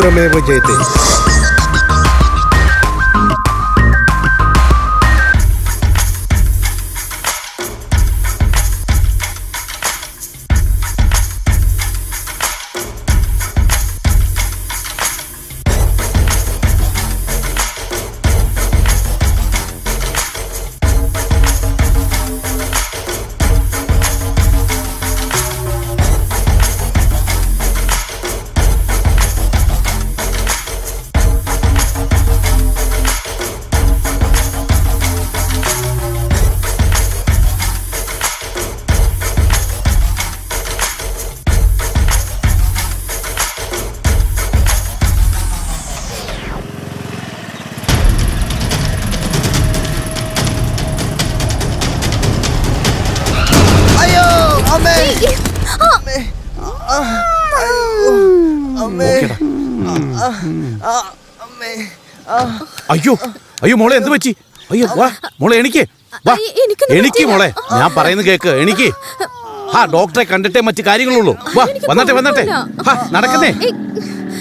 മാത്രമേ വിജയത്തെ അയ്യോ അയ്യോ മോളെ എന്ത് പറ്റി? അയ്യോ വാ മോളെ എനിക്ക് വാ എനിക്ക് മോളെ. ഞാൻ പറയുന്നത് കേക്ക് എനിക്ക് ആ ഡോക്ടറെ കണ്ടിട്ടേ മറ്റു കാര്യങ്ങളുള്ളൂ. വാ വന്നട്ടെ വന്നട്ടെ. ഹാ നടക്കുന്നേ.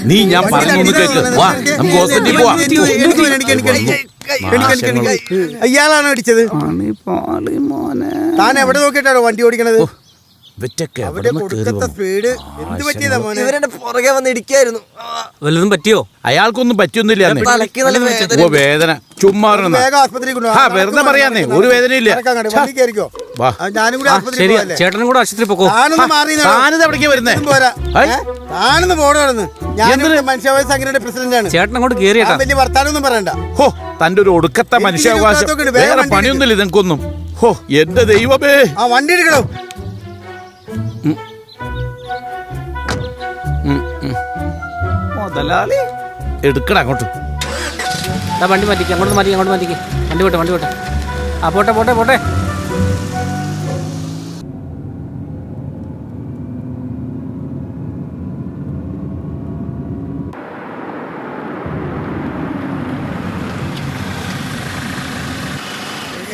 നീ ഞാൻ പറഞ്ഞു കേക്ക്. വാ നമുക്ക് ഹോസ്പിറ്റലിൽ പോവാം. അയ്യാളാണ് അടിച്ചത്? താൻ എവിടെ നോക്കിയിട്ടാണോ വണ്ടി ഓടിക്കണത്? പുറകെ വന്ന് വല്ലതും പറ്റിയോ? അയാൾക്കൊന്നും പറ്റിയൊന്നുമില്ല വേദന ചുമ്മാ വെറുതെ പറയാന്നേ ഒരു വേദനയില്ല. ചേട്ടനും കൂടെ ആശുപത്രി പോക്കോ. എവിടേക്ക് വരുന്നേ? ചേട്ടനും പോണെന്ന് ഞാൻ പ്രസിഡന്റാണ്. ചേട്ടൻ അങ്ങോട്ട് വർത്താനൊന്നും പറയണ്ട. ഹോ തന്റെ ഒരു ഒടുക്കത്തെ മനുഷ്യാവകാശം. വേറെ പണിയൊന്നുമില്ല ഇതെനിക്കൊന്നും ഹോ എന്റെ ദൈവമേ. ആ വണ്ടി എടുക്കണം. മുതലാളി? എടുക്കട അങ്ങോട്ട്. വണ്ടി മാറ്റിക്ക് അങ്ങോട്ട് മാറ്റി അങ്ങോട്ട് മാറ്റിക്ക്. വണ്ടി പോട്ടെ വണ്ടി പോട്ടെ. ആ പോട്ടെ പോട്ടെ പോട്ടെ.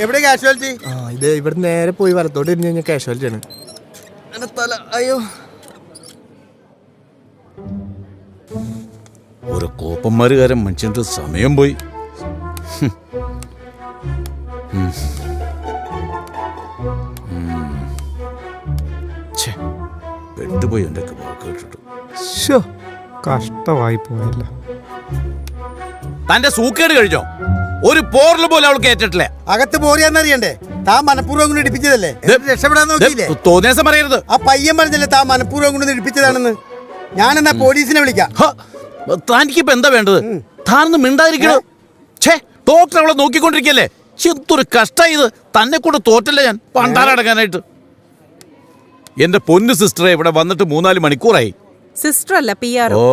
എവിടെ കാഷ്വാലിറ്റി ആ ഇത് ഇവിടെ നേരെ പോയി വലത്തോട്ട് ഇരുന്ന് കഴിഞ്ഞാൽ കാഷ്വാലിറ്റി ആണ്. എന്റെ തല. അയ്യോ. ഒരു കോപ്പന്മാരുകാരൻ മനുഷ്യന്റെ സമയം പോയി. പെട്ടുപോയി എന്റെ കേട്ടിട്ട്. കഷ്ടമായി പോയല്ല. തന്റെ സൂക്കേട് കഴിഞ്ഞോ? ഒരു പോറിൽ പോലും അവൾക്ക് ഏറ്റിട്ടില്ല അകത്ത് പോറിയാന്നറിയണ്ടേ താൻ മനഃപൂർവം കൊണ്ട് ഇടിപ്പിച്ചതല്ലേ? എന്നിട്ട് രക്ഷപ്പെടാൻ നോക്കിയില്ലേ? തോന്നിയാസം പറയരുത്. ആ പയ്യൻ പറഞ്ഞല്ലേ താൻ മനഃപൂർവം കൊണ്ട് ഇടിപ്പിച്ചതാണെന്ന്? ഞാൻ എന്നാ പോലീസിനെ വിളിക്കാം. താനിക്കിപ്പോ എന്താ വേണ്ടത്? താനൊന്ന് മിണ്ടാതിരിക്കണോ? ഛേ ഡോക്ടർ അവളെ നോക്കിക്കൊണ്ടിരിക്കല്ലേ? എന്തൊരു കഷ്ടം ഇത് തന്നെ കൂടെ തോറ്റല്ലേ ഞാൻ. പണ്ടാരടങ്ങാനായിട്ട് എന്റെ പൊന്നു സിസ്റ്ററെ ഇവിടെ വന്നിട്ട് മൂന്നാൽ മണിക്കൂറായി. സിസ്റ്റർ അല്ല പി ആർ ഓ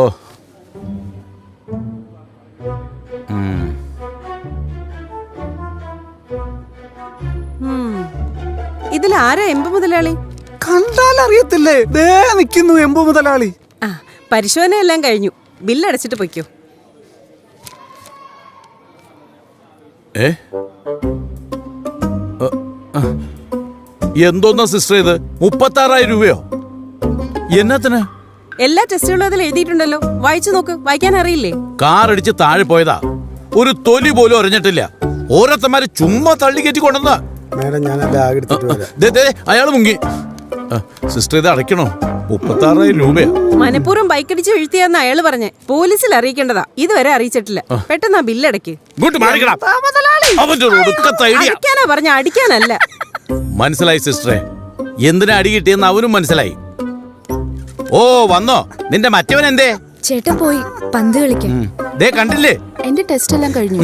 ഇതിൽ ആരാ എമ്പ് മുതലാളി? കണ്ടാൽ അറിയത്തില്ലേ ദേ നിൽക്കുന്നു എമ്പു മുതലാളി. ആ പരിശോധന എല്ലാം കഴിഞ്ഞു ബില്ലടച്ചിട്ട് പൊയ്ക്കോ. ഏ? അ, ആ. എന്തോന്നാ സിസ്റ്റർ ഇത്? മുപ്പത്താറായിരം രൂപയോ? എന്നാത്തിന്? എല്ലാ ടെസ്റ്റുകളും അതിൽ എഴുതിയിട്ടുണ്ടല്ലോ. വായിച്ചു നോക്ക് വായിക്കാൻ അറിയില്ലേ? കാർ അടിച്ച് താഴെ പോയതാ. ഒരു തൊലി പോലും അറിഞ്ഞിട്ടില്ല. ഓരോരുത്തന്മാര് ചുമ്മാ തള്ളി കയറ്റി കൊണ്ടുവന്ന മേഡം ഞാൻ ബാഗ് എടുത്തിട്ട് വരാം. അയാൾ മുങ്ങി. സിസ്റ്റർ ഇത് അടയ്ക്കണോ? രൂപയാ. മനഃപൂർവം ബൈക്കടിച്ച് വീഴ്ത്തിയാന്ന് അയാൾ പറഞ്ഞേ. പോലീസിൽ അറിയിക്കേണ്ടതാ. ഇതുവരെ അറിയിച്ചിട്ടില്ല. പെട്ടെന്ന് ആ ഐഡിയ. അടിക്കാനാ പറഞ്ഞ അടിക്കാനല്ല. മനസ്സിലായി സിസ്റ്ററെ എന്തിനാ അടി കിട്ടിയെന്ന് അവനും മനസ്സിലായി. ഓ വന്നോ. നിന്റെ മറ്റവൻ എന്തേ? ചേട്ടൻ പോയി പന്ത് കളിക്കാൻ. ദേ കണ്ടില്ലേ? എന്റെ ടെസ്റ്റ് എല്ലാം കഴിഞ്ഞു.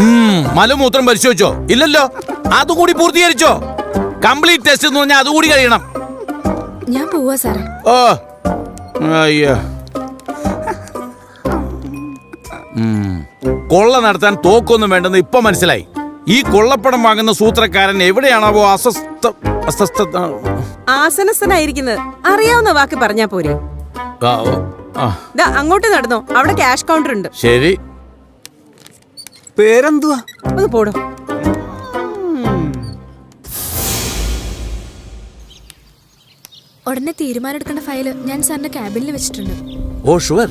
മലമൂത്രം പരിശോധിച്ചോ? ഇല്ലല്ലോ. അതുകൂടി പൂർത്തീകരിച്ചോ? കംപ്ലീറ്റ് ടെസ്റ്റ് എന്ന് പറഞ്ഞാൽ അതുകൂടി കഴിയണം. ഞാൻ പോവാ സാറേ. ഓ അയ്യോ. കൊള്ള നടത്താൻ തോക്കൊന്നും വേണ്ടെന്ന് ഇപ്പൊ മനസ്സിലായി. ഈ കൊള്ളപ്പണം വാങ്ങുന്ന സൂത്രക്കാരൻ എവിടെയാണാവോ അസ്വസ്ഥ അസ്വസ്ഥ ആസനസ്ഥനായിരിക്കുന്നത്. അറിയാവുന്ന വാക്ക് പറഞ്ഞാ പോരെ. അങ്ങോട്ട് നടന്നോ. അവിടെ ക്യാഷ് കൗണ്ടർ ഉണ്ട്. ശരി. പേരെന്തുവാ? അത് പോടോ. ഉടനെ തീരുമാനം എടുക്കേണ്ട ഫയൽ ഞാൻ സാറിന്റെ ക്യാബിനിൽ വെച്ചിട്ടുണ്ട്. Oh sure.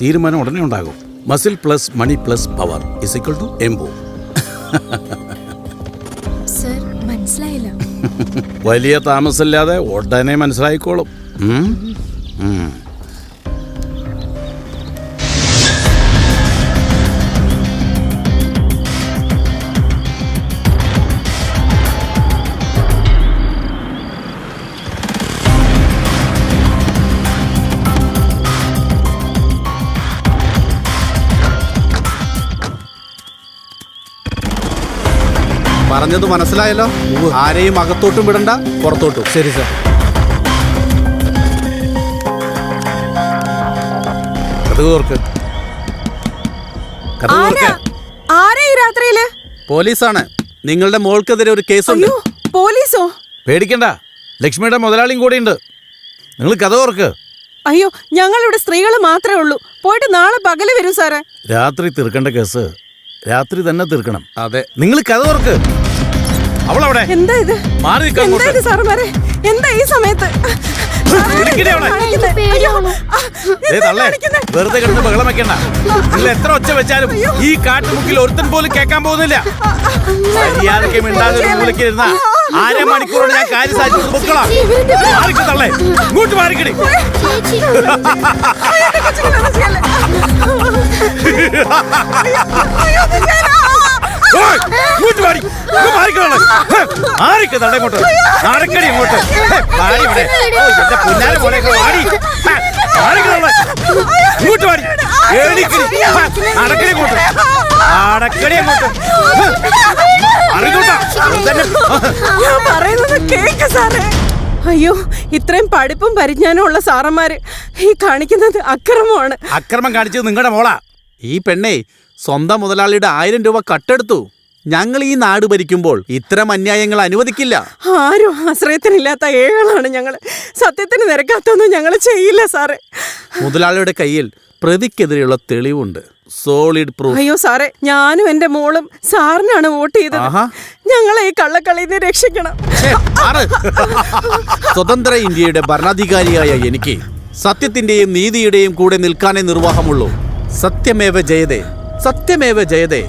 തീരുമാനം ഉടനെ ഉണ്ടാകും. Muscle plus money plus power is equal to എംബോ sir മനസ്സിലായില്ല. വലിയ താമസമില്ലാതെ ഉടനെ മനസ്സിലായിക്കോളും. ഉം? ഉം. പറഞ്ഞത് മനസ്സിലായല്ലോ? ആരെയും അകത്തോട്ടും വിടണ്ട പുറത്തോട്ടും. ശരി സർ. രാത്രിയിൽ? പോലീസാണ്. നിങ്ങളുടെ മോൾക്കെതിരെ ഒരു കേസുണ്ട്. പോലീസോ? പേടിക്കണ്ട. ലക്ഷ്മിയുടെ മുതലാളിയും ഉണ്ട്. നിങ്ങൾ കഥ ഓർക്ക് അയ്യോ ഞങ്ങളിവിടെ സ്ത്രീകൾ മാത്രമേ ഉള്ളൂ. പോയിട്ട് നാളെ പകൽ വരും സാറേ. രാത്രി തീർക്കേണ്ട കേസ്. രാത്രി തന്നെ തീർക്കണം. അതെ. നിങ്ങൾ കഥ ഓർക്ക് അവളവിടെ എന്താ ഇത് മാറി എന്താ. ഇത് സാറുമാരെ എന്താ ഈ സമയത്ത് വെറുതെ കിടന്ന് ബഹളം വെക്കണ്ട നിങ്ങൾ എത്ര ഒച്ച വെച്ചാലും ഈ കാട്ടുമുക്കിൽ ഒരുത്തൻ പോലും കേൾക്കാൻ പോകുന്നില്ല മര്യാദയ്ക്ക് മിണ്ടാതെ ഒരു മൂലയ്ക്ക് ഇരുന്ന അര മണിക്കൂറോട് ഞാൻ കാര്യം സാധിച്ചു പൊക്കളാ മാറിക്ക് തള്ളേ ഇങ്ങോട്ട് മാറിക്കടി അയ്യോ, ഓയ്, ഇങ്ങോട്ട് തള്ളേ ഇങ്ങോട്ട്? ഇവിടെ. എന്റെ പുന്നാരെ പോലെ അങ്ങോട്ട് ഞാൻ പറയുന്നത് കേക്ക് സാറേ. അയ്യോ ഇത്രയും പഠിപ്പും പരിജ്ഞാനവും ഉള്ള സാറന്മാര് ഈ കാണിക്കുന്നത് അക്രമമാണ്. അക്രമം കാണിച്ചത് നിങ്ങളുടെ മോളാ. ഈ പെണ്ണെ സ്വന്തം മുതലാളിയുടെ ആയിരം രൂപ കട്ടെടുത്തു. ഞങ്ങൾ ഈ നാട് ഭരിക്കുമ്പോൾ ഇത്തരം അന്യായങ്ങൾ അനുവദിക്കില്ല. ആരും ആശ്രയത്തിനില്ലാത്ത ഏഴാണ് ഞങ്ങൾ സത്യത്തിന് നിരക്കാത്തൊന്നും ഞങ്ങൾ ചെയ്യില്ല സാറേ. മുതലാളിയുടെ കയ്യിൽ പ്രതിക്കെതിരെയുള്ള തെളിവുണ്ട്. സോളിഡ് പ്രൂഫ് അയ്യോ സാറേ ഞാനും എന്റെ മോളും സാറിനാണ് വോട്ട് ചെയ്തത്. ആഹാ. ഞങ്ങളെ ഈ കള്ളക്കളിയിൽ നിന്ന് രക്ഷിക്കണം. ഛേ, മാറ്. സ്വതന്ത്ര ഇന്ത്യയുടെ ഭരണാധികാരിയായ എനിക്ക് സത്യത്തിന്റെയും നീതിയുടെയും കൂടെ നിൽക്കാനേ നിർവാഹമുള്ളൂ. സത്യമേവ ജയതേ. സത്യമേവ ജയതേ.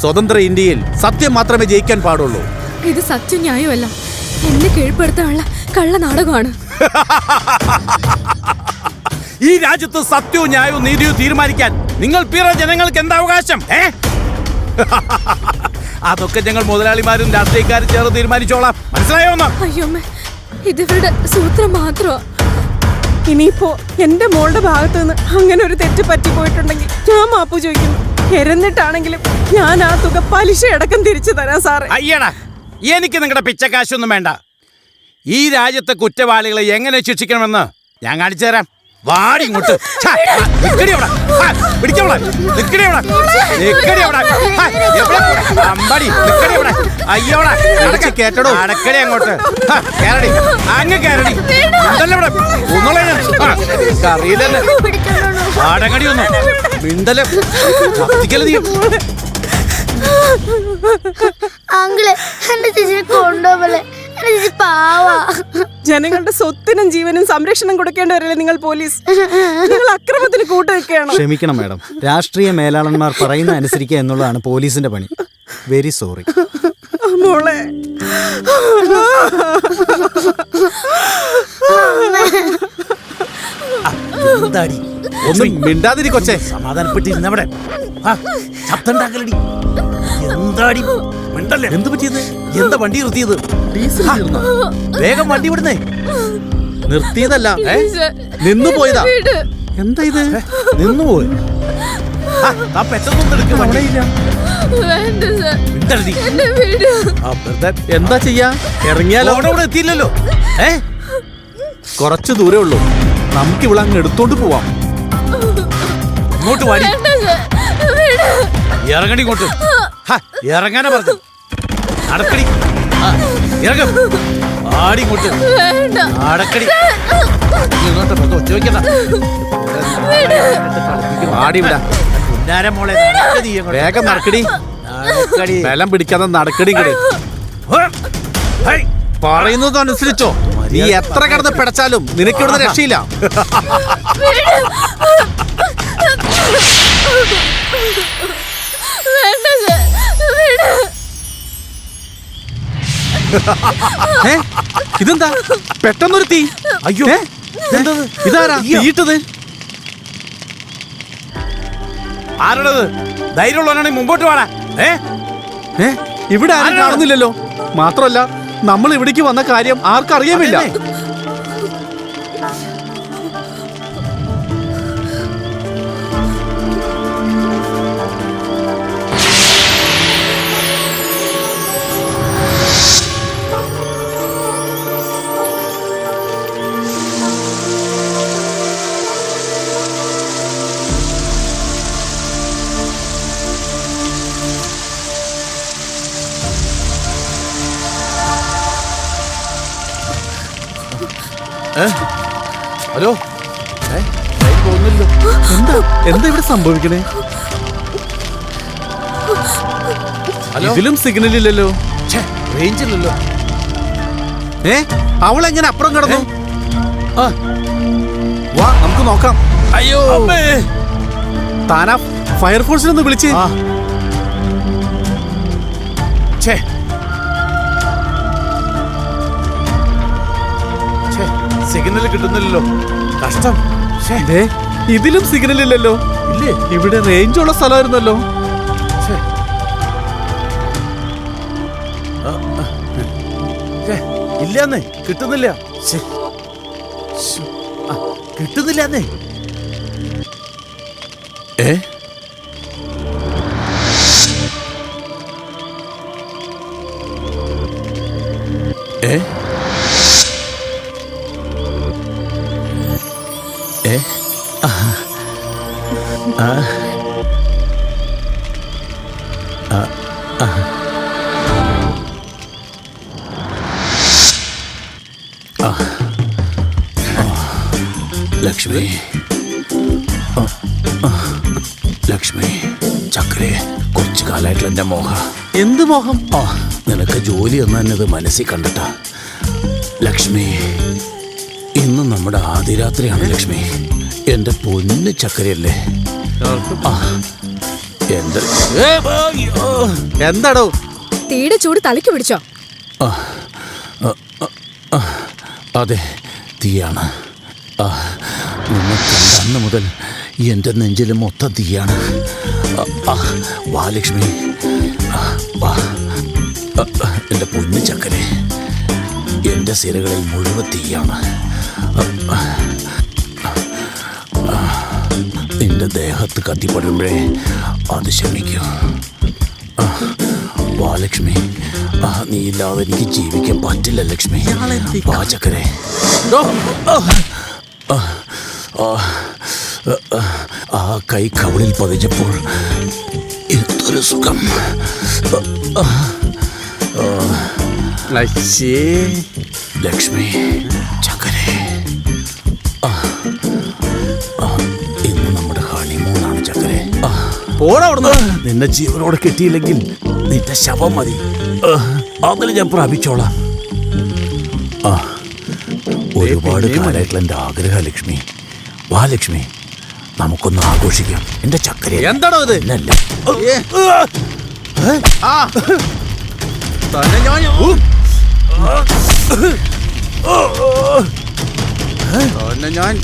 സ്വതന്ത്ര ഇന്ത്യയിൽ സത്യം മാത്രമേ ജയിക്കാൻ പാടുള്ളൂ. ഇത് സത്യം ന്യായമല്ല. എന്നെ കീഴ്പ്പെടുത്താനുള്ള കള്ള നാടകമാണ്. ഈ രാജ്യത്ത് സത്യവും ന്യായവും നീതിയും തീരുമാനിക്കാൻ നിങ്ങൾ പിറ ജനങ്ങൾക്ക് എന്താ അവകാശം ഏ? അതൊക്കെ ഞങ്ങൾ മുതലാളിമാരും രാഷ്ട്രീയക്കാരും ചേർന്ന് തീരുമാനിച്ചോളാം. മനസ്സിലായോ അയ്യോ ഇതിവരുടെ സൂത്രം മാത്രമാ. ഇനിയിപ്പോ എന്റെ മോളുടെ ഭാഗത്ത് നിന്ന് അങ്ങനെ ഒരു തെറ്റ് പറ്റി പോയിട്ടുണ്ടെങ്കിൽ ഞാൻ മാപ്പു ചോദിക്കുന്നു. എരന്നിട്ടാണെങ്കിലും ഞാൻ ആ തുക പലിശ അടക്കം തിരിച്ചു തരാം സാറേ. അയ്യടാ എനിക്ക് നിങ്ങളുടെ പിച്ചക്കാശൊന്നും വേണ്ട. ഈ രാജ്യത്തെ കുറ്റവാളികളെ എങ്ങനെ ശിക്ഷിക്കണമെന്ന് ഞാൻ കാണിച്ചു തരാം. വാടി ഇങ്ങോട്ട്? അമ്പടി. അയ്യോടാ. അടക്കടി അങ്ങോട്ട്. കേരടി. അങ്ങ് കേരടി. ഇവിടെ? ഒന്നുള്ളേ അറിയില്ലല്ലേ. ഒന്നും. മിണ്ടൽ കത്തിക്കൽ നീ? അങ്കിൾ എന്റെ ചേച്ചിനെ കൊണ്ടുപോകലെ എന്റെ ചേച്ചി പാവാ. ജനങ്ങളുടെ സ്വത്തിനും ജീവനും സംരക്ഷണം കൊടുക്കേണ്ടവരല്ലേ നിങ്ങൾ പോലീസ്? നിങ്ങൾ അക്രമത്തിന് കൂട്ടുവെക്കുകയാണ് ക്ഷമിക്കണം മാഡം. രാഷ്ട്രീയ മേലാളന്മാർ പറയുന്ന അനുസരിക്കുക എന്നുള്ളതാണ് പോലീസിന്റെ പണി. വെരി സോറി മോളെ. എന്താടി? ഒന്നും മിണ്ടാതിരി കൊച്ചേ. സമാധാനപ്പെട്ടിരുന്നവിടെ. ശബ്ദം ഉണ്ടാക്കലടി. എന്താടി? മിണ്ടല്ലേ? എന്ത് പറ്റിയത് എന്താ വണ്ടി നിർത്തിയത്? വേഗം വണ്ടി വിടുന്നേ നിർത്തിയതല്ല നിന്നു പോയതാ. എന്താ ഇത്? നിന്നു പോയി. ആ പെട്ടെന്നൊന്നും എടുക്ക വണ്ടി. മിണ്ടല്ലടി ആ, വെറുതെ എന്താ ചെയ്യാ? ഇറങ്ങിയാലോ? അവിടെ എത്തിയില്ലല്ലോ. ഏ? കുറച്ച് ദൂരേ ഉള്ളൂ. നമുക്ക് ഇവിടെ അങ്ങ് എടുത്തോണ്ട് പോവാം. ഇങ്ങോട്ട് വാടി. ഇറങ്ങണി ഇങ്ങോട്ട്. ഇറങ്ങാനാ പറഞ്ഞു നടക്കടി. ആ, ഇറങ്ങും. ആടി ഇങ്ങോട്ട്. നടക്കടി. ഇങ്ങോട്ട് വെറുതെ ഒച്ച വെക്കണ്ട ആടി വിടാ. പുന്നാരം മോളെ നടക്കടി ഇങ്ങോട്ട്. വേഗം നടക്കടി. നടക്കടി. ബലം പിടിക്കാതെ നടക്കടി ഇങ്ങട്. പറയുന്നത് അനുസരിച്ചോ. നീ എത്ര കിടന്ന് പിടച്ചാലും നിനക്ക് ഇവിടുന്ന് രക്ഷയില്ല. ഏ? ഇതെന്താ? പെട്ടെന്നൊരു തീ. അയ്യോ. എന്തത് ഇതാരാ? തീയിട്ടത്? ആരുടേത്? ധൈര്യമുള്ളവനാണെങ്കിൽ മുമ്പോട്ട് വാടാ. ഏ? ഏ? ഇവിടെ ആരും കാണുന്നില്ലല്ലോ. മാത്രമല്ല നമ്മൾ ഇവിടേക്ക് വന്ന കാര്യം ആർക്കറിയാമില്ല. സംഭവിക്കണേ? ഇതിലും സിഗ്നൽ ഇല്ലല്ലോ. റേഞ്ച് ഇല്ലല്ലോ. ഏ? അവൾ അവളെങ്ങനെ അപ്പുറം കിടന്നു? വാ നമുക്ക് നോക്കാം. അയ്യോ. താനാ ഫയർഫോഴ്സിനൊന്ന് വിളിച്ച്. ഛേ. സിഗ്നൽ കിട്ടുന്നില്ലല്ലോ. കഷ്ടം. ഛേ. ഇതിലും സിഗ്നൽ ഇല്ലല്ലോ. ഇല്ലേ? ഇവിടെ റേഞ്ച് ഉള്ള സ്ഥലമായിരുന്നല്ലോ. ഇല്ലാന്നേ കിട്ടുന്നില്ല. കിട്ടുന്നില്ലാന്നേ. ഏ ഏ? ഏ? ലക്ഷ്മി. ലക്ഷ്മി ചക്രേ കുറച്ചു കാലമായിട്ടുള്ള എന്റെ മോഹ. എന്ത് മോഹം? ആ നിനക്ക് ജോലി എന്നത് മനസ്സിൽ കണ്ടിട്ട. ലക്ഷ്മി ഇന്ന് നമ്മുടെ ആദിരാത്രിയാണ് ലക്ഷ്മി. എന്റെ പൊന്ന് ചക്കരയല്ലേ. എന്താടോ? തീയുടെ ചൂട് തലയ്ക്ക് പിടിച്ചോ. അതെ തീയാണ്. ആ, നിന്നെ കണ്ട അന്ന് മുതൽ എന്റെ നെഞ്ചിൽ മൊത്തം തീയാണ്. വാലക്ഷ്മി എന്റെ വാ ലക്ഷ്മി. വാ. എന്റെ പൊന്നു ചക്കരെ. എന്റെ സിരകളിൽ മുഴുവൻ തീയാണ്. നിന്റെ ദേഹത്ത് കത്തിപ്പെടുമ്പോഴേ അത് ആ, വാ ലക്ഷ്മി നീ ഇല്ലാതെ എനിക്ക് ജീവിക്കാൻ പറ്റില്ല ലക്ഷ്മി. വാ ചക്കരെ. ആ, കൈ കവളിൽ പതിച്ചപ്പോൾ എന്തൊരു സുഖം. ലക്ഷ്മി ചക്കരെ. ആ പോടാ അവിടുന്ന്. നിന്നെ ജീവനോടെ കിട്ടിയില്ലെങ്കിൽ നിന്റെ ശവം മതി. അതിൽ ഞാൻ പ്രാപിച്ചോളാം. ആ ഒരുപാട് കാലമായിട്ടുള്ള എന്റെ ആഗ്രഹ ലക്ഷ്മി. വാ ലക്ഷ്മി. നമുക്കൊന്ന് ആഘോഷിക്കാം. എന്റെ ചക്കര. എന്താണോ ഇത്? ഞാൻ. ഞാൻ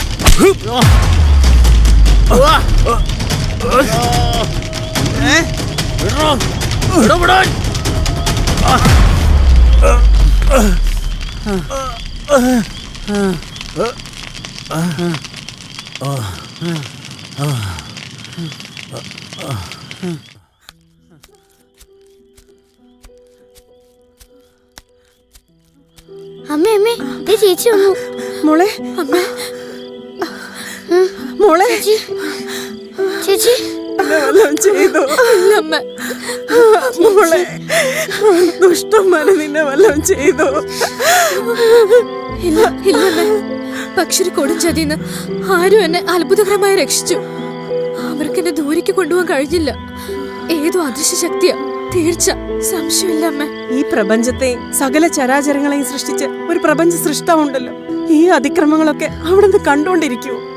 അമ്മേ അമ്മേ ദേ ചേച്ചി വന്നു. മോളെ? മോളെ? ചേച്ചി. ചേച്ചി. ചെയ്തോ. മോളെ ദുഷ്ടന്മാര് നിന്നെ വല്ലതും ചെയ്തു. ഇല്ല ഇല്ലമ്മ പക്ഷി ഒരു കൊടുംചതിന്ന് ആരും എന്നെ അത്ഭുതകരമായി രക്ഷിച്ചു. അവർക്ക് എന്നെ ദൂരേക്ക് കൊണ്ടുപോകാൻ കഴിഞ്ഞില്ല. ഏതോ അദൃശ്യ ശക്തിയാ തീർച്ച. സംശയമില്ല അമ്മ. ഈ പ്രപഞ്ചത്തെ സകല ചരാചരങ്ങളെയും സൃഷ്ടിച്ച് ഒരു പ്രപഞ്ച സൃഷ്ടാവുണ്ടല്ലോ. ഈ അതിക്രമങ്ങളൊക്കെ അവിടെ നിന്ന് കണ്ടുകൊണ്ടിരിക്കൂ